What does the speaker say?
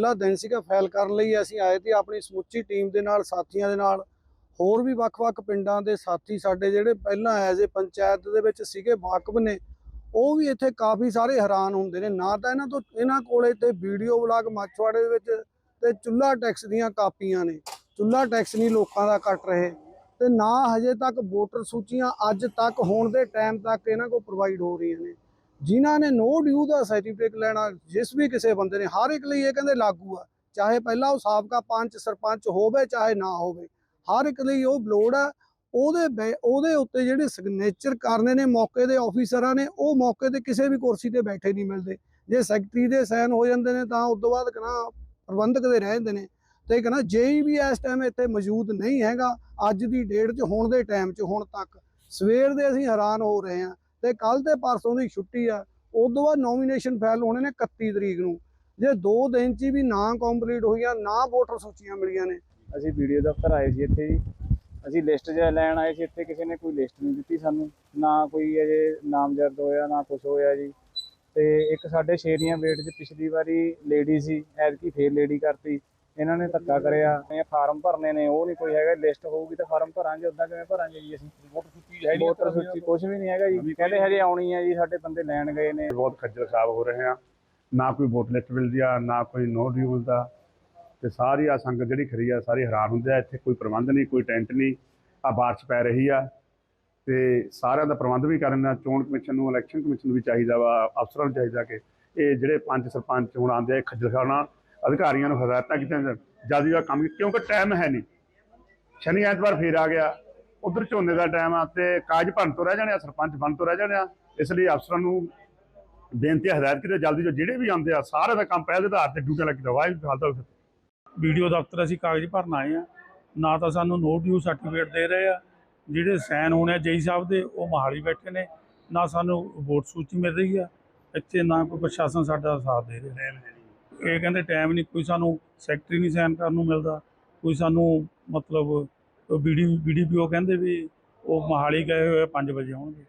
ਪਹਿਲਾ ਦਿਨ ਸੀਗਾ ਫਾਈਲ ਕਰਨ ਲਈ ਅਸੀਂ ਆਏ ਤੇ ਆਪਣੀ ਸਮੁੱਚੀ ਟੀਮ ਦੇ ਨਾਲ, ਸਾਥੀਆਂ ਦੇ ਨਾਲ, ਹੋਰ ਵੀ ਵੱਖ-ਵੱਖ ਪਿੰਡਾਂ ਦੇ ਸਾਥੀ ਸਾਡੇ ਜਿਹੜੇ ਪਹਿਲਾਂ ਐਜ਼ ਏ ਪੰਚਾਇਤ ਦੇ ਵਿੱਚ ਸੀਗੇ ਵਾਕਬ ਨੇ, ਉਹ ਵੀ ਇੱਥੇ ਕਾਫੀ ਸਾਰੇ ਹੈਰਾਨ ਹੁੰਦੇ ਨੇ। ਨਾ ਤਾਂ ਇਹਨਾਂ ਤੋਂ, ਇਹਨਾਂ ਕੋਲੇ ਤੇ ਵੀਡੀਓ ਵਲੌਗ ਮਾਛਵਾੜੇ ਦੇ ਵਿੱਚ ਤੇ ਚੁੱਲਾ ਟੈਕਸ ਦੀਆਂ ਕਾਪੀਆਂ ਨੇ। ਚੁੱਲਾ ਟੈਕਸ ਨਹੀਂ ਲੋਕਾਂ ਦਾ ਕੱਟ ਰਹੇ ਤੇ ਨਾ ਹਜੇ ਤੱਕ ਵੋਟਰ ਸੂਚੀਆਂ ਅੱਜ ਤੱਕ ਹੋਣ ਦੇ ਟਾਈਮ ਤੱਕ ਇਹਨਾਂ ਕੋਲ ਪ੍ਰੋਵਾਈਡ ਹੋ ਰਹੀਆਂ ਨੇ। ਜਿਨ੍ਹਾਂ ਨੇ ਨੋ ਡਿਊ ਦਾ ਸਰਟੀਫਿਕੇਟ ਲੈਣਾ, ਜਿਸ ਵੀ ਕਿਸੇ ਬੰਦੇ ਨੇ, ਹਰ ਇੱਕ ਲਈ ਇਹ ਕਹਿੰਦੇ ਲਾਗੂ ਆ। ਚਾਹੇ ਪਹਿਲਾਂ ਉਹ ਸਾਬਕਾ ਪੰਚ, ਸਰਪੰਚ ਹੋਵੇ, ਚਾਹੇ ਨਾ ਹੋਵੇ, ਹਰ ਇੱਕ ਲਈ ਉਹ ਲੋੜ ਆ। ਉਹਦੇ ਬੈ- ਉਹਦੇ ਉੱਤੇ ਜਿਹੜੇ ਸਿਗਨੇਚਰ ਕਰਨੇ ਨੇ ਮੌਕੇ ਦੇ ਆਫੀਸਰਾਂ ਨੇ, ਉਹ ਮੌਕੇ ਤੇ ਕਿਸੇ ਵੀ ਕੁਰਸੀ ਤੇ ਬੈਠੇ ਨਹੀਂ ਮਿਲਦੇ। ਜੇ ਸੈਕਟਰੀ ਦੇ ਸਾਈਨ ਹੋ ਜਾਂਦੇ ਨੇ, ਤਾਂ ਉਸ ਤੋਂ ਬਾਅਦ ਕਹਣਾ ਪ੍ਰਬੰਧਕ ਦੇ ਰਹਿ ਜਾਂਦੇ ਨੇ। ਤੇ ਕਹਣਾ ਜੇਈ ਵੀ ਇਸ ਟਾਈਮ ਇੱਥੇ ਮੌਜੂਦ ਨਹੀਂ ਹੈਗਾ, ਅੱਜ ਦੀ ਡੇਟ 'ਚ, ਹੁਣ ਦੇ ਟਾਈਮ 'ਚ, ਹੁਣ ਤੱਕ। ਸਵੇਰ ਦੇ ਅਸੀਂ ਹੈਰਾਨ ਹੋ ਰਹੇ ਹਾਂ। ਤੇ ਕੱਲ ਤੇ ਪਰਸੋਂ ਦੀ ਛੁੱਟੀ ਆ, ਉਸ ਤੋਂ ਬਾਅਦ ਨੋਮੀਨੇਸ਼ਨ ਫਾਈਲ ਹੋਣੇ ਨੇ 31 ਤਰੀਕ ਨੂੰ। ਜੇ 2 ਦਿਨ 'ਚ ਵੀ ਨਾ ਕੰਪਲੀਟ ਹੋਈਆਂ, ਨਾ ਵੋਟਰ ਸੂਚੀਆਂ ਮਿਲੀਆਂ ਨੇ। ਅਸੀਂ ਵੀਡੀਓ ਦਫ਼ਤਰ ਆਏ ਸੀ ਇੱਥੇ ਜੀ। ਅਸੀਂ ਲਿਸਟ ਜਿਹਾ ਲੈਣ ਆਏ ਸੀ ਇੱਥੇ, ਕਿਸੇ ਨੇ ਕੋਈ ਲਿਸਟ ਨਹੀਂ ਦਿੱਤੀ ਸਾਨੂੰ। ਨਾ ਕੋਈ ਅਜੇ ਨਾਮਜ਼ਦ ਹੋਇਆ, ਨਾ ਕੁਝ ਹੋਇਆ ਜੀ। ਤੇ ਇੱਕ ਸਾਡੇ ਸ਼ੇਰੀਆਂ ਵੇਟ 'ਚ ਪਿਛਲੀ ਵਾਰੀ ਲੇਡੀ ਸੀ, ਐਤਕੀ ਫੇਰ ਲੇਡੀ ਕਰਤੀ। ਇਹਨਾਂ ਨੇ ਧੱਕਾ ਕਰਿਆ ਇਹ ਫਾਰਮ ਭਰਨੇ ਨੇ ਉਹ ਨਹੀਂ ਕੋਈ ਹੈਗਾ ਲਿਸਟ ਹੋਊਗੀ ਤਾਂ ਫਾਰਮ ਭਰਾਂਗੇ ਉਦਾਂ ਕਿਵੇਂ ਭਰਾਂਗੇ ਜੀ ਅਸੀਂ? ਵੋਟਰ ਸੂਚੀ ਹੈ ਵੋਟਰ ਸੂਚੀ ਕੁਝ ਵੀ ਨਹੀਂ ਹੈਗਾ ਜੀ ਕਹਿੰਦੇ ਹਜੇ ਆਉਣੀ ਹੈ ਜੀ ਸਾਡੇ ਬੰਦੇ ਲੈਣ ਗਏ ਨੇ। ਬਹੁਤ ਖੱਜਲ ਖਰਾਬ ਹੋ ਰਹੇ ਆ। ਨਾ ਕੋਈ ਵੋਟ ਲਿਸਟ ਮਿਲਦੀ ਆ ਨਾ ਕੋਈ ਨੋ ਡਿਊ ਮਿਲਦਾ। ਤੇ ਸਾਰੀ ਆ ਸੰਗਤ ਜਿਹੜੀ ਖੜੀ ਆ ਸਾਰੀ ਹੈਰਾਨ ਹੁੰਦੇ ਆ ਇੱਥੇ ਕੋਈ ਪ੍ਰਬੰਧ ਨਹੀਂ ਕੋਈ ਟੈਂਟ ਨਹੀਂ ਆ ਬਾਰਿਸ਼ ਪੈ ਰਹੀ ਆ। ਤੇ ਸਾਰਿਆਂ ਦਾ ਪ੍ਰਬੰਧ ਵੀ ਕਰਨਾ ਚੋਣ ਕਮਿਸ਼ਨ ਨੂੰ ਇਲੈਕਸ਼ਨ ਕਮਿਸ਼ਨ ਨੂੰ ਵੀ ਚਾਹੀਦਾ ਵਾ ਅਫਸਰਾਂ ਨੂੰ ਚਾਹੀਦਾ ਕਿ ਇਹ ਜਿਹੜੇ ਪੰਜ ਸਰਪੰਚ ਹੁਣ ਆਉਂਦੇ ਆ ਖੱਜਲ ਖਾਨਾ ਅਧਿਕਾਰੀਆਂ ਨੂੰ ਹਦਾਇਤਾਂ ਕੀਤੀਆਂ ਜਾਣ ਜਲਦੀ ਦਾ ਕੰਮ ਕਿਉਂਕਿ ਟਾਈਮ ਹੈ ਨਹੀਂ। ਸ਼ਨੀ ਐਤਵਾਰ ਫੇਰ ਆ ਗਿਆ। ਉਧਰ ਝੋਨੇ ਦਾ ਟਾਈਮ ਆ ਤੇ ਕਾਜ ਭਰਨ ਤੋਂ ਰਹਿ ਜਾਣੇ ਆ ਸਰਪੰਚ ਬਣ ਤੋਂ ਰਹਿ ਜਾਣੇ ਆ। ਇਸ ਲਈ ਅਫਸਰਾਂ ਨੂੰ ਬੇਨਤੀ ਹੈ, ਹਦਾਇਤ ਕੀਤੇ ਜਲਦੀ ਜੋ ਜਿਹੜੇ ਵੀ ਆਉਂਦੇ ਆ ਸਾਰੇ ਦਾ ਕੰਮ ਪਹਿਲ ਦੇ ਆਧਾਰ ਤੇ ਡਿਊਟੀ ਲੱਗੀ ਦਵਾਈ ਖਾਲਦਾ ਵੀਡੀਓ ਦਫ਼ਤਰ ਅਸੀਂ ਕਾਗਜ਼ ਭਰਨ ਆਏ ਆ। ਨਾ ਤਾਂ ਸਾਨੂੰ ਨੋ ਡਿਊ ਸਰਟੀਫਿਕੇਟ ਦੇ ਰਹੇ ਆ। ਜਿਹੜੇ ਸਾਈਨ ਹੋਣੇ ਆ ਜੇਈ ਸਾਹਿਬ ਦੇ ਉਹ ਮਹਾਲੀ ਬੈਠੇ ਨੇ। ਨਾ ਸਾਨੂੰ ਵੋਟ ਸੂਚੀ ਮਿਲ ਰਹੀ ਆ। ਇੱਥੇ ਨਾ ਕੋਈ ਪ੍ਰਸ਼ਾਸਨ ਸਾਡਾ ਸਾਥ ਦੇ ਰਿਹਾ। ਇਹ ਕਹਿੰਦੇ ਟਾਈਮ ਨਹੀਂ ਕੋਈ ਸਾਨੂੰ ਸੈਕਟਰੀ ਨਹੀਂ ਸਾਈਨ ਕਰਨ ਨੂੰ ਮਿਲਦਾ, ਕੋਈ ਸਾਨੂੰ ਮਤਲਬ ਵੀਡੀਓ ਵੀਡੀਪੀਓ ਕਹਿੰਦੇ ਵੀ ਉਹ ਮਹਾਲੀ ਗਏ ਹੋਏ 5 ਵਜੇ ਆਉਣਗੇ।